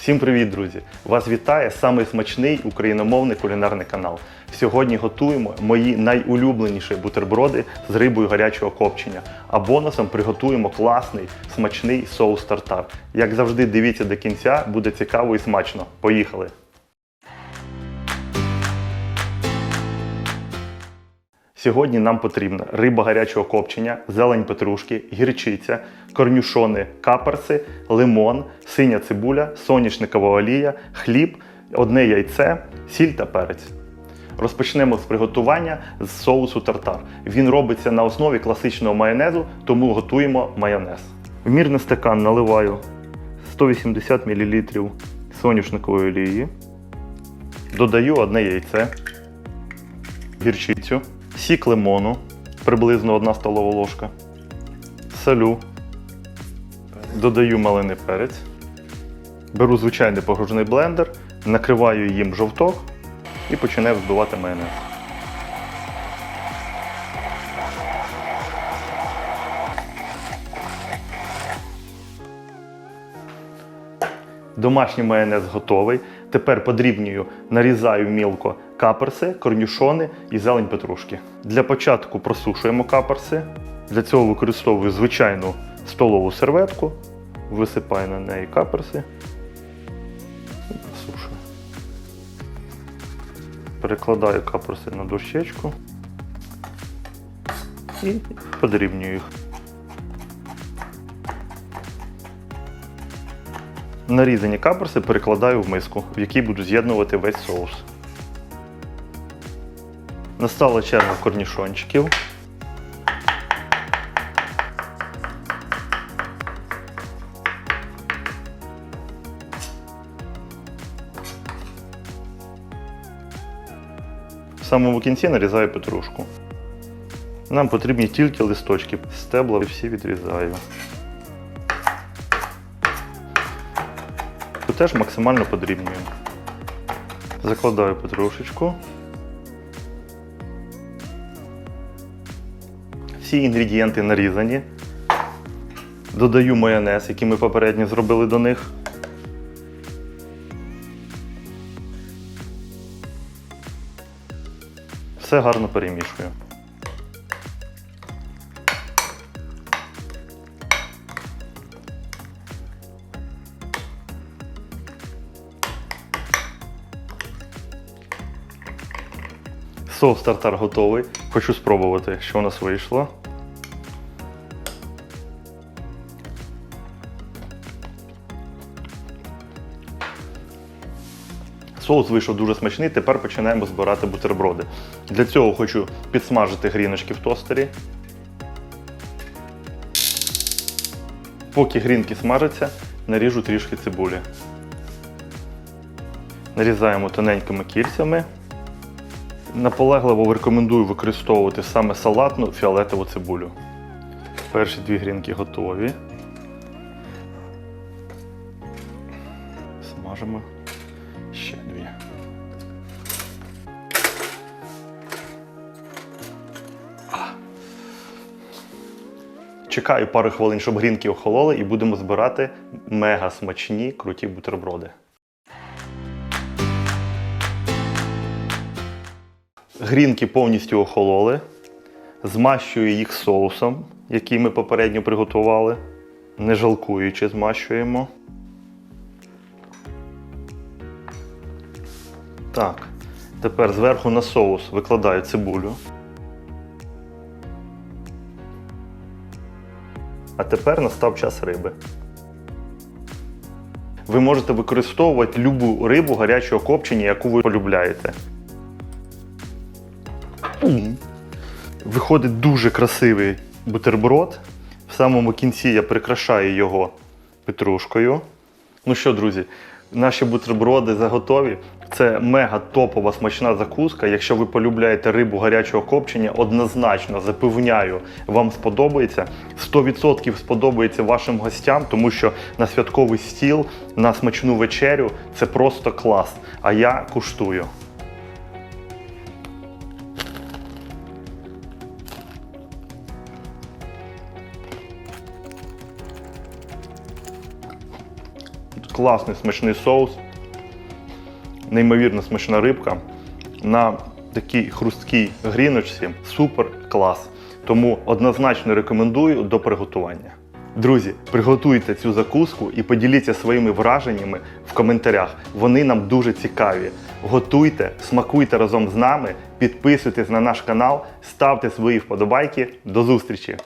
Всім привіт, друзі! Вас вітає самий смачний україномовний кулінарний канал. Сьогодні готуємо мої найулюбленіші бутерброди з рибою гарячого копчення. А бонусом приготуємо класний смачний соус тартар. Як завжди, дивіться до кінця, буде цікаво і смачно. Поїхали! Сьогодні нам потрібна риба гарячого копчення, зелень петрушки, гірчиця, корнюшони, каперси, лимон, синя цибуля, соняшникова олія, хліб, одне яйце, сіль та перець. Розпочнемо з приготування з соусу тартар. Він робиться на основі класичного майонезу, тому готуємо майонез. В мірний стакан наливаю 180 мл соняшникової олії. Додаю одне яйце, гірчицю, сік лимону, приблизно 1 столова ложка, солю, додаю малиний перець, беру звичайний погружний блендер, накриваю їм жовток і починаю взбивати майонез. Домашній майонез готовий. Тепер подрібнюю, нарізаю мілко каперси, корнюшони і зелень петрушки. Для початку просушуємо каперси. Для цього використовую звичайну столову серветку, висипаю на неї каперси і просушую. Перекладаю каперси на дощечку і подрібнюю їх. Нарізані каперси перекладаю в миску, в якій буду з'єднувати весь соус. Настала черга корнішончиків. В самому кінці нарізаю петрушку. Нам потрібні тільки листочки. Стебла всі відрізаю. Теж максимально подрібнюю. Закладаю петрушечку. Всі інгредієнти нарізані. Додаю майонез, який ми попередньо зробили до них. Все гарно перемішую. Соус тартар готовий. Хочу спробувати, що у нас вийшло. Соус вийшов дуже смачний, тепер починаємо збирати бутерброди. Для цього хочу підсмажити гріночки в тостері. Поки грінки смажаться, наріжу трішки цибулі. Нарізаємо тоненькими кільцями. Наполегливо рекомендую використовувати саме салатну фіолетову цибулю. Перші дві грінки готові. Смажимо Чекаю пару хвилин, щоб грінки охололи, і будемо збирати мега смачні круті бутерброди. Грінки повністю охололи. Змащую їх соусом, який ми попередньо приготували. Не жалкуючи, змащуємо. Так. Тепер зверху на соус викладаю цибулю. А тепер настав час риби. Ви можете використовувати любу рибу гарячого копчення, яку ви полюбляєте. Виходить дуже красивий бутерброд. В самому кінці я прикрашаю його петрушкою. Ну що, друзі, наші бутерброди заготові. Це мега топова смачна закуска. Якщо ви полюбляєте рибу гарячого копчення, однозначно запевняю, вам сподобається. 100% сподобається вашим гостям, тому що на святковий стіл, на смачну вечерю це просто клас. А я куштую. Класний смачний соус, неймовірно смачна рибка на такій хрусткій гріночці. Супер клас. Тому однозначно рекомендую до приготування. Друзі, приготуйте цю закуску і поділіться своїми враженнями в коментарях. Вони нам дуже цікаві. Готуйте, смакуйте разом з нами, підписуйтесь на наш канал, ставте свої вподобайки. До зустрічі!